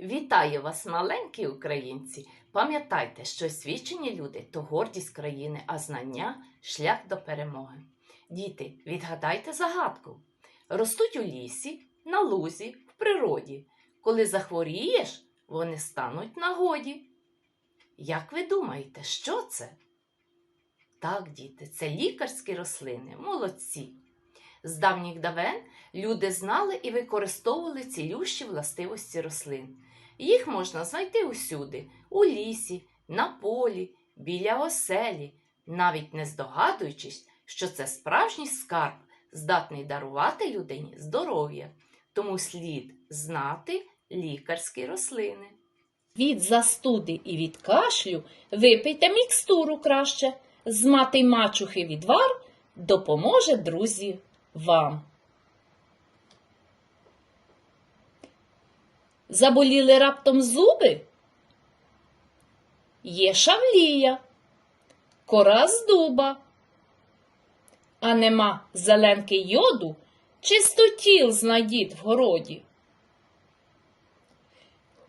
Вітаю вас, маленькі українці! Пам'ятайте, що освічені люди то гордість країни, а знання шлях до перемоги. Діти, відгадайте загадку. Ростуть у лісі, на лузі, в природі. Коли захворієш, вони стануть нагоді. Як ви думаєте, що це? Так, діти, це лікарські рослини, молодці. З давніх давен люди знали і використовували цілющі властивості рослин. Їх можна знайти усюди, у лісі, на полі, біля оселі, навіть не здогадуючись, що це справжній скарб, здатний дарувати людині здоров'я. Тому слід знати лікарські рослини. Від застуди і від кашлю випийте мікстуру краще. З мати мачухи відвар допоможе, друзі, вам. Заболіли раптом зуби? Є шавлія, кора з дуба. А нема зеленки йоду, чистотіл знайдіть в городі.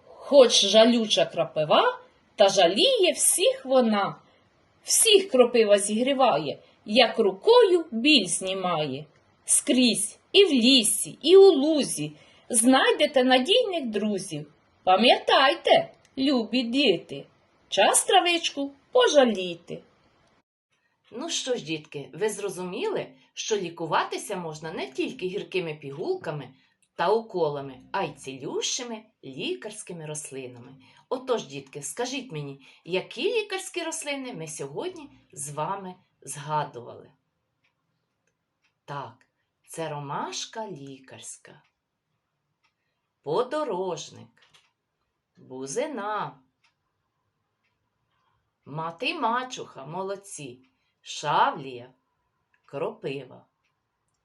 Хоч жалюча крапива, та жаліє всіх вона. Всіх кропива зігріває, як рукою біль знімає. Скрізь і в лісі, і у лузі знайдете надійних друзів. Пам'ятайте, любі діти, час травичку пожаліти. Ну що ж, дітки, ви зрозуміли, що лікуватися можна не тільки гіркими пігулками та уколами, а й цілющими лікарськими рослинами. Отож, дітки, скажіть мені, які лікарські рослини ми сьогодні з вами згадували? Так, це ромашка лікарська, подорожник, бузина, мати мачуха, молодці, шавлія, кропива.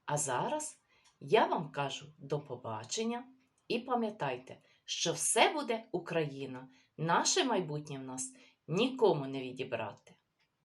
А зараз я вам кажу до побачення. І пам'ятайте, що все буде Україна, наше майбутнє в нас нікому не відібрати.